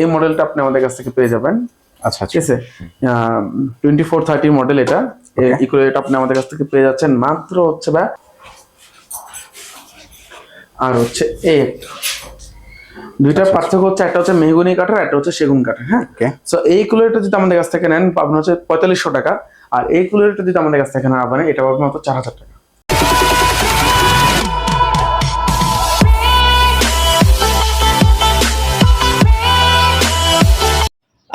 এই মডেলটা আপনি আমাদের কাছ থেকে পেয়ে যাবেন। আচ্ছা ঠিক আছে? টোয়েন্টি ফোর থার্টি মডেল এটা. ইকুয়ালেট আপনি আমাদের কাছ থেকে পেয়ে যাচ্ছেন। মাত্র হচ্ছে বা আর হচ্ছে এই একটা দুইটার পার্থক্য হচ্ছে একটা হচ্ছে মেহগুনি কাঠের একটা হচ্ছে সেগুন কাঠের হ্যাঁ? ওকে সো এই কুলারটা যদি আমাদের কাছ থেকে নেন পাবেন হচ্ছে পঁয়তাল্লিশশো টাকা। আর এই কুলারটা যদি আমাদের কাছ থেকে নেন পাবেন এটা পাবেন মাত্র চার হাজার টাকা।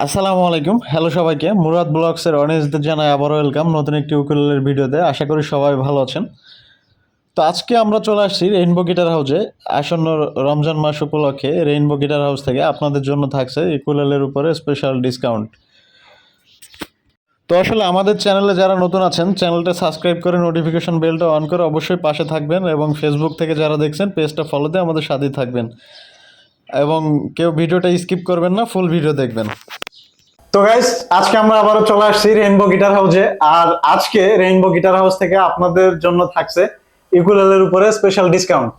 আসসালামু আলাইকুম। হ্যালো সবাইকে। মুরাদ ব্লগসের অনেজদের জানাই আবারও ওয়েলকাম নতুন একটি উকুলেলের ভিডিওতে। আশা করি সবাই ভালো আছেন। তো আজকে আমরা চলে আসছি রেইনবো গিটার হাউসে আসন্ন রমজান মাস উপলক্ষে রেইনবো গিটার হাউস থেকে আপনাদের জন্য থাকছে ইকুলেলের উপরে স্পেশাল ডিসকাউন্ট তো আসলে আমাদের চ্যানেলে যারা নতুন আছেন চ্যানেলটা সাবস্ক্রাইব করে নোটিফিকেশন বেলটা অন করে অবশ্যই পাশে থাকবেন এবং ফেসবুক থেকে যারা দেখছেন পেজটা ফলোতে আমাদের সাথেই থাকবেন। এবং কেউ ভিডিওটা স্কিপ করবেন না ফুল ভিডিও দেখবেন। তো গাইস আজকে আমরা আবারও চলে আসছি রেইনবো গিটার হাউসে আর আজকে রেইনবো গিটার হাউস থেকে আপনাদের জন্য থাকছে ইকুলেলের উপরে স্পেশাল ডিসকাউন্ট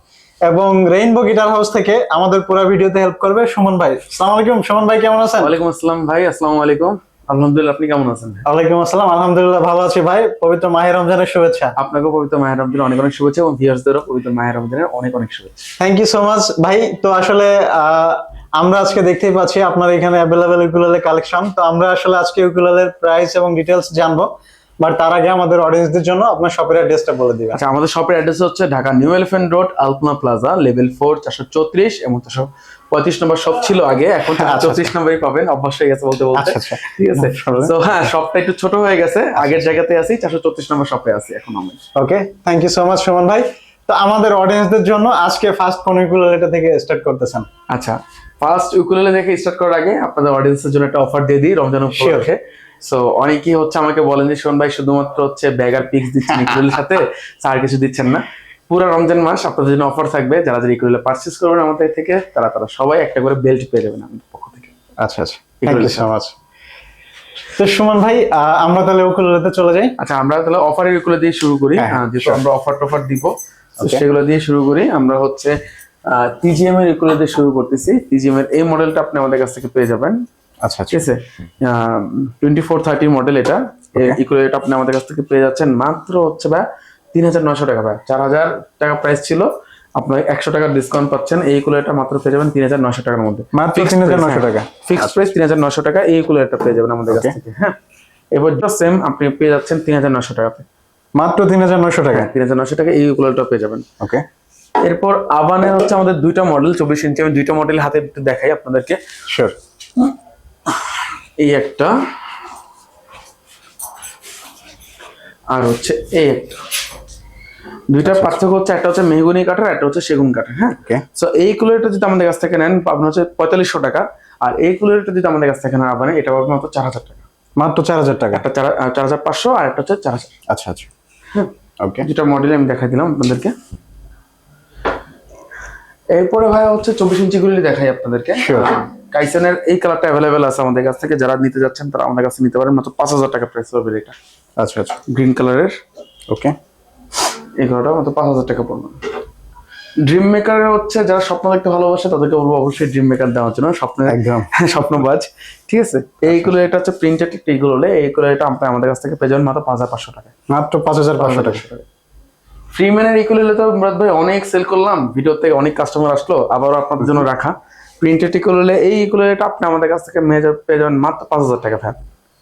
এবং রেইনবো গিটার হাউস থেকে আমাদের পুরো ভিডিওতে হেল্প করবে সুমন ভাই। সালাম আলাইকুম সুমন ভাই কেমন আছেন? ওয়ালাইকুম আসসালাম ভাই আসসালামু আলাইকুম। আলহামদুলিল্লাহ আপনি কেমন আছেন ওয়ালাইকুম আসসালাম আলহামদুলিল্লাহ ভালো আছি ভাই। পবিত্র মাহের রমজানের শুভেচ্ছা। আপনাকেও পবিত্র মাহের রমজানের অনেক অনেক শুভেচ্ছা এবং ভিউয়ার্সদেরও পবিত্র মাহের রমজানের অনেক অনেক শুভেচ্ছা। থ্যাংক ইউ সো মাচ ভাই তো আসলে আমরা আজকে দেখতেই পাচ্ছি আপনার এখানে অ্যাভেলেবেল ইকুলেলের কালেকশন তো আমরা আসলে আজকে ইকুলেলের প্রাইস এবং ডিটেলস জানব বাট তার আগে আমাদের অডিয়েন্সদের জন্য আপনার শপের অ্যাড্রেসটা বলে দিবেন। আচ্ছা আমাদের শপের অ্যাড্রেস হচ্ছে Dhaka new elephant road Alpana plaza level four চারশো চৌত্রিশ এবং চারশো পঁয়ত্রিশ নম্বর শপ ছিল আগে এখন আচ্ছা, চৌত্রিশ নম্বরই পাবেন অভ্যাস হয়ে গেছে বলতে বলতে। আচ্ছা আচ্ছা। ঠিক আছে? তো হ্যাঁ শপটা একটু ছোট হয়ে গেছে আগের জায়গাতে আছি চারশো চৌত্রিশ নম্বর শপে আছি এখন আমি। Okay thank you so much Suman ভাই। তো আমাদের অডিয়েন্সদের জন্য আজকে ফার্স্ট ইকুলেলেটা থেকে স্টার্ট করতেছেন? আচ্ছা ফার্স্ট ইউকুলেলে থেকে স্টার্ট করার আগে আপনাদের অডিয়েন্সের জন্য একটা অফার দিয়ে দিই রমজান উপলক্ষে। সো অনেকেই হচ্ছে আমাকে বলেন যে শোন ভাই শুধুমাত্র হচ্ছে ব্যাগ আর পিক্স দিচ্ছেন ইকুলেলের সাথে আর কিছু দিচ্ছেন না। পুরো রমজান মাস আপনাদের জন্য অফার থাকবে। যারা যারা ইকুলেলে পারচেস করবেন আমাদের থেকে তারা তারা সবাই একটা করে বেল্ট পেয়ে যাবেন আমাদের পক্ষ থেকে। আচ্ছা আচ্ছা। থ্যাংক ইউ সো মাচ তো সুমন ভাই আমরা তাহলে উকুলেলেতে চলে যাই। আচ্ছা আমরা তাহলে অফারের ইকুলে দিয়ে শুরু করি। হ্যাঁ, যেহেতু আমরা অফার টফার দিব সেগুলো দিয়ে শুরু করি। আমরা হচ্ছে টিজিএম এর ইকুলে দিয়ে শুরু করতেছি। টিজিএম এর এই মডেলটা আপনি আমাদের কাছ থেকে পেয়ে যাবেন। আচ্ছা ঠিক আছে? টোয়েন্টি ফোর থার্টি মডেল এটা। Okay. ইকুলেট আপনি আমাদের কাছ থেকে পেয়ে যাচ্ছেন। মাত্র হচ্ছে ভাই তিন হাজার নশো টাকা ভাই। চার হাজার টাকা প্রাইস ছিল। আপনার একশো টাকার ডিসকাউন্ট পাচ্ছেন। এই কুলারটা মাত্র পেয়ে যাবেন তিন হাজার নশো টাকার মধ্যে। মাত্র তিন হাজার হ্যাঁ। টাকা। ফিক্সড প্রাইস তিন হাজার নশো টাকা। এই কুলারটা পেয়ে যাবেন আমাদের কাছ. থেকে। হ্যাঁ। এবার সেম আপনি পেয়ে যাচ্ছেন তিন হাজার নশো টাকাতে। মাত্র তিন হাজার নশো টাকা। তিন হাজার নশো টাকা এই কুলারটা পেয়ে যাবেন। ওকে এরপর আবানের হচ্ছে আমাদের দুইটা মডেল চব্বিশ ইঞ্চি আমি দুইটা মডেল হাতে দেখাই আপনাদেরকে। শিওর এই একটা আর হচ্ছে এই একটা। দুইটার পার্থক্য হচ্ছে একটা হচ্ছে মেহগুনি কাঠের একটা হচ্ছে সেগুন কাঠের হ্যাঁ? সো এই কুলারটা যদি আমাদের কাছ থেকে নেন পাবেন হচ্ছে পঁয়তাল্লিশশো টাকা। আর এই কুলারটা যদি আমাদের কাছ থেকে নেন পাবেন এটা পাবেন মাত্র চার হাজার টাকা। মাত্র চার হাজার টাকা? একটা চার চার হাজার পাঁচশো আর একটা হচ্ছে চার হাজার। আচ্ছা আচ্ছা। হ্যাঁ? ওকে দুটা মডেল আমি দেখাই দিলাম আপনাদেরকে। এরপরে ভাই হচ্ছে চব্বিশ ইঞ্চি গুলি দেখাই আপনাদেরকে. কাইসেনের এই কালারটা অ্যাভেলেবেল আছে আমাদের কাছ থেকে যারা নিতে যাচ্ছেন তারা আমাদের কাছে নিতে পারেন মাত্র পাঁচ হাজার টাকা প্রাইস পাবে এটা। আচ্ছা আচ্ছা। গ্রিন কালারের ওকে এই কালারটা মাত্র পাঁচ হাজার টাকা পড়বে। ড্রিম মেকার হচ্ছে যারা স্বপ্ন দেখতে ভালোবাসে তাদেরকে বলব অবশ্যই ড্রিম মেকার দেওয়ার জন্য। স্বপ্নের একদম। স্বপ্নবাজ। ঠিক আছে? এইগুলো এটা হচ্ছে প্রিন্টেড এইগুলো হলে এইগুলো এটা আপনি আমাদের কাছ থেকে পেয়ে যাবেন মাত্র পাঁচ হাজার পাঁচশো টাকা মাত্র পাঁচ হাজার পাঁচশো টাকা ফ্রি ম্যানের ইকুয়ালে তো মুরাদ ভাই অনেক সেল করলাম ভিডিও থেকে অনেক কাস্টমার আসলো আবারও আপনাদের জন্য রাখা। প্রিন্টেড ইকুয়ালে এই ইকুয়ালেটা আপনি আমাদের কাছ থেকে মেজার পেয়ে যাবেন মাত্র পাঁচ হাজার টাকা ফ্যান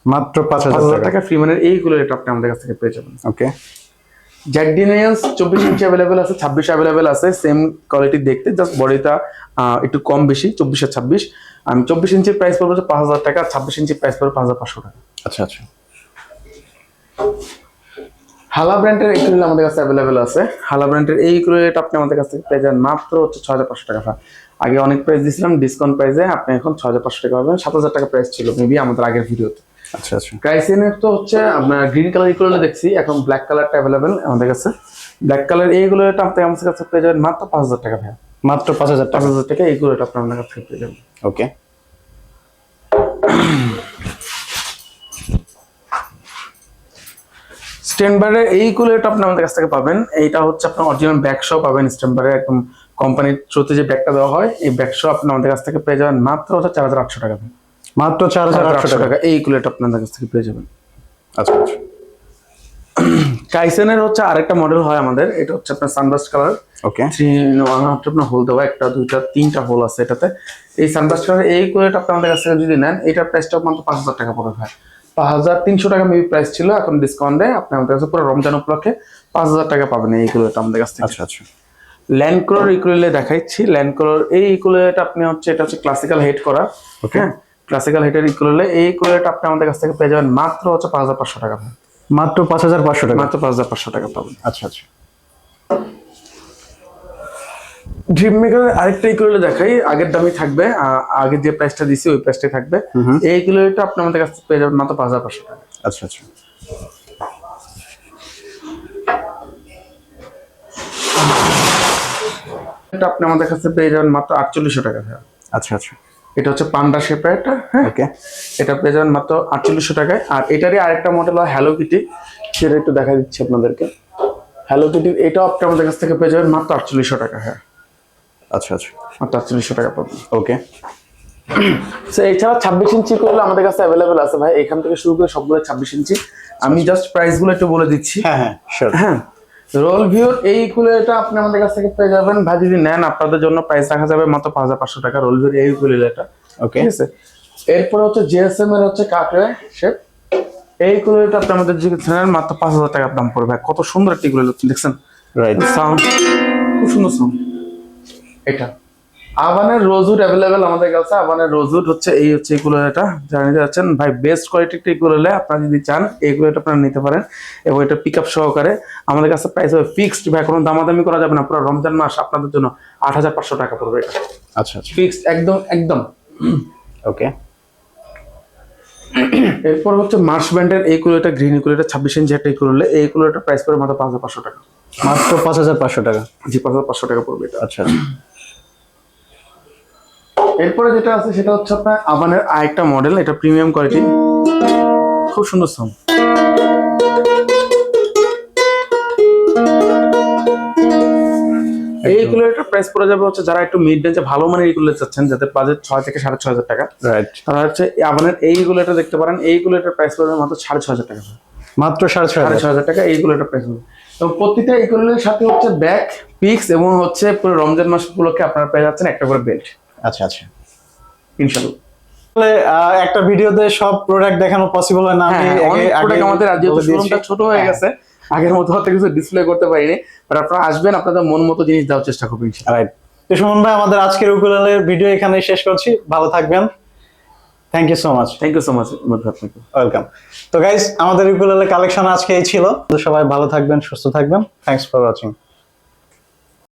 মাত্র পাঁচ হাজার টাকা। ফ্রিম্যানের ফ্রি ম্যানের এই ইকুয়ালেটা আপনি আমাদের কাছ থেকে পেয়ে যাবেন। ওকে জ্যাক ডিনিয়াস চব্বিশ ইঞ্চি অ্যাভেলেবেল আছে ছাব্বিশ অ্যাভেলেবেল আছে সেম কোয়ালিটি দেখতে জাস্ট বডিটা একটু কম বেশি চব্বিশ আর ছাব্বিশ। আমি চব্বিশ ইঞ্চির প্রাইস পড়ব পাঁচ হাজার টাকা ছাব্বিশ ইঞ্চির প্রাইস পড়বে পাঁচ হাজার পাঁচশো টাকা। আচ্ছা আচ্ছা। হালা ব্র্যান্ডের ইকুইল আমাদের কাছে অ্যাভেলেবেল আছে। হালা ব্র্যান্ডের এই ইকুইলটা আপনি আমাদের কাছ পেয়ে যান মাত্র হচ্ছে ছয় হাজার পাঁচশো টাকা। আগে অনেক প্রাইস দিয়েছিলাম ডিসকাউন্ট প্রাইসে আপনি এখন ছয় হাজার পাঁচশো টাকা পাবেন। সাত হাজার টাকা প্রাইস ছিল মেবি আমাদের আগের ভিডিওতে। আচ্ছা আচ্ছা। ক্রাইসিনের তো হচ্ছে আপনার গ্রিন কালার ইকুইলে দেখছি এখন ব্ল্যাক কালারটা অ্যাভেলেবেল আমাদের কাছে। ব্ল্যাক কালার এইগুলোটা আপনি আমাদের কাছে পেয়ে যাবেন মাত্র পাঁচ হাজার টাকা ভাইয়া। মাত্র পাঁচ হাজার পাঁচ টাকা হাজার টাকা এইগুলোটা আপনি আমাদের কাছ পেয়ে যাবেন। ওকে স্ট্যান্ডবারের এই কুলেটা আপনি আমাদের কাছ থেকে পাবেন। এইটা হচ্ছে আপনার অরিজিনাল ব্যাকশো পাবেন স্ট্যান্ডবারের একদম কোম্পানির থ্রুতে যে ব্যাগটা দেওয়া হয় এই ব্যাগ আপনি আমাদের কাছ থেকে পেয়ে যাবেন মাত্র হচ্ছে চার হাজার আটশো টাকা। মাত্র চার হাজার আটশো টাকা। এই কুলেট আপনাদের কাছ থেকে পেয়ে যাবেন। আচ্ছা আচ্ছা। কাইসেনের হচ্ছে আরেকটা মডেল হয় আমাদের এটা হচ্ছে আপনার sunburst colour okay three one হাফটা আপনার হোল দেওয়া একটা দুইটা তিনটা হোল আছে এটাতে। এই সানবাস্ট কালার এই কুলেট আপনি আমাদের কাছ থেকে যদি নেন এটার প্রাইসটা মাত্র পাঁচ হাজার টাকা ভাই। পাঁচ হাজার তিনশো টাকা মেবি প্রাইস ছিল এখন ডিসকাউন্টে আপনি আমাদের কাছে পুরো রমজান উপলক্ষে পাঁচ হাজার টাকা পাবেন এই কুলেট আমাদের কাছ থেকে। আচ্ছা আচ্ছা। ল্যান্ড ক্রোর ইকুয়েলে দেখাচ্ছি ল্যান্ড ক্রোর এই ইকুয়েলটা আপনি হচ্ছে এটা হচ্ছে ক্লাসিক্যাল হেড করা। ওকে ক্লাসিক্যাল হেডের ইকুয়েলে এই ইকুয়েলটা আপনি আমাদের কাছ থেকে পেয়ে যাবেন মাত্র হচ্ছে পাঁচ হাজার পাঁচশো টাকা। মাত্র পাঁচ হাজার পাঁচশো টাকা? মাত্র পাঁচ হাজার পাঁচশো টাকা পাবেন। আচ্ছা আচ্ছা। ড্রিম মেকারের আরেকটা ইকুয়েলে দেখাই। আগের দামই থাকবে। আগে যে প্রাইসটা দিছি ওই প্রাইসটাই থাকবে। এই ইকুয়েলটা আপনি আমাদের কাছ থেকে পেয়ে যাবেন মাত্র পাঁচ হাজার পাঁচশো টাকা। আচ্ছা আচ্ছা। এটা আপনি আমাদের কাছে পেয়ে যাবেন মাত্র আটচল্লিশশো টাকা। আচ্ছা আচ্ছা। এটা হচ্ছে পান্ডা শেপের একটা হ্যাঁ? ওকে এটা পেয়ে যাবেন মাত্র আটচল্লিশশো টাকায়। আর এটারই আরেকটা মডেল হয় হ্যালো কিটি সেটা একটু দেখা দিচ্ছি আপনাদেরকে। হ্যালো কিটি এটাও আপনি আমাদের কাছ থেকে পেয়ে যাবেন মাত্র আটচল্লিশশো টাকা হ্যাঁ। আচ্ছা আচ্ছা। আটচল্লিশশো টাকা পাবেন ওকে। সো এছাড়া ছাব্বিশ ইঞ্চি করলে আমাদের কাছে অ্যাভেলেবেল আছে ভাই। এখান থেকে শুরু করে সবগুলো ছাব্বিশ ইঞ্চি। আমি জাস্ট প্রাইসগুলো একটু বলে দিচ্ছি। হ্যাঁ হ্যাঁ হ্যাঁ। রোল ভিউর এই কুলেটা আপনি আমাদের কাছ থেকে পেয়ে যাবেন। ভাই যদি নেন আপনাদের জন্য প্রাইস রাখা যাবে মাত্র পাঁচ হাজার পাঁচশো টাকা। রোল ভিউর এই কুলেটা ওকে। ঠিক আছে? এরপরে হচ্ছে জিএসএম এর হচ্ছে কাকড়ে শেপ এই কুলেটা আপনি আমাদের নেন মাত্র পাঁচ হাজার টাকা দাম পড়বে। কত সুন্দর একটি কুলে দেখছেন? রাইট সাউন্ড খুব সুন্দর সাউন্ড এটা। আবানের রোজউড অ্যাভেলেবেল আমাদের কাছে। আবানের রোজউড হচ্ছে এই হচ্ছে এই কুলারটা যারা নিতে যাচ্ছেন ভাই বেস্ট কোয়ালিটি একটি কুলারে আপনারা যদি চান এই কুলারটা আপনারা নিতে পারেন এবং এটা পিক আপ সহকারে। আমাদের কাছে প্রাইস হবে ফিক্সড ভাই কোনো দামাদামি করা যাবে না। পুরো রমজান মাস আপনাদের জন্য আট হাজার পাঁচশো টাকা পড়বে এটা। আচ্ছা আচ্ছা। ফিক্সড একদম একদম। ওকে এরপর হচ্ছে মার্স ব্যান্ডের এই কুলারটা গ্রিন কুলারটা ছাব্বিশ ইঞ্চি একটা এই কুলারে এই কুলারটা প্রাইস পড়বে মাত্র পাঁচ হাজার পাঁচশো টাকা। মাত্র পাঁচ হাজার পাঁচশো টাকা। জি পাঁচ হাজার পাঁচশো টাকা পড়বে এটা। আচ্ছা আচ্ছা। এরপরে যেটা আছে সেটা হচ্ছে আপনার আবানের আরেকটা মডেল এটা প্রিমিয়াম কোয়ালিটি খুব সুন্দর সাউন্ড এই কুলারটার প্রাইস পড়ে যাবে হচ্ছে যারা একটু মিড রেঞ্জে ভালো মানের কুলার চাচ্ছেন যাদের বাজেট ছয় থেকে সাড়ে ছয় হাজার টাকা। তারা হচ্ছে এই আবানের এই কুলারটা দেখতে পারেন এই কুলারটার প্রাইস পড়বে মাত্র সাড়ে ছয় হাজার টাকা। মাত্র সাড়ে ছয় সাড়ে ছয় হাজার টাকা এই কুলারটার প্রাইস পড়বে। এবং প্রতিটা এই কুলারের সাথে হচ্ছে ব্যাক পিক্স এবং হচ্ছে পুরো রমজান মাস উপলক্ষে আপনারা পেয়ে যাচ্ছেন একটা করে বেল্ট আচ্ছা আচ্ছা। ইনশাল্লাহ একটা ভিডিওতে সব প্রোডাক্ট দেখানো পসিবল হয় না আমি হ্যাঁ, অনেক আমাদের শোরুমটা ছোট হয়ে হ্যাঁ, গেছে আগের মতো হয়তো কিছু ডিসপ্লে করতে পারিনি বাট আপনারা আসবেন আপনাদের মন মতো জিনিস দেওয়ার চেষ্টা করবেন রাইট তো সুমন ভাই আমাদের আজকের উকুলেলের ভিডিও এখানে শেষ করছি। ভালো থাকবেন। Thank you so much thank you so much welcome তো গাইজ আমাদের উকুলেলে কালেকশন আজকে এই ছিল। তো সবাই ভালো থাকবেন সুস্থ থাকবেন। Thanks for watching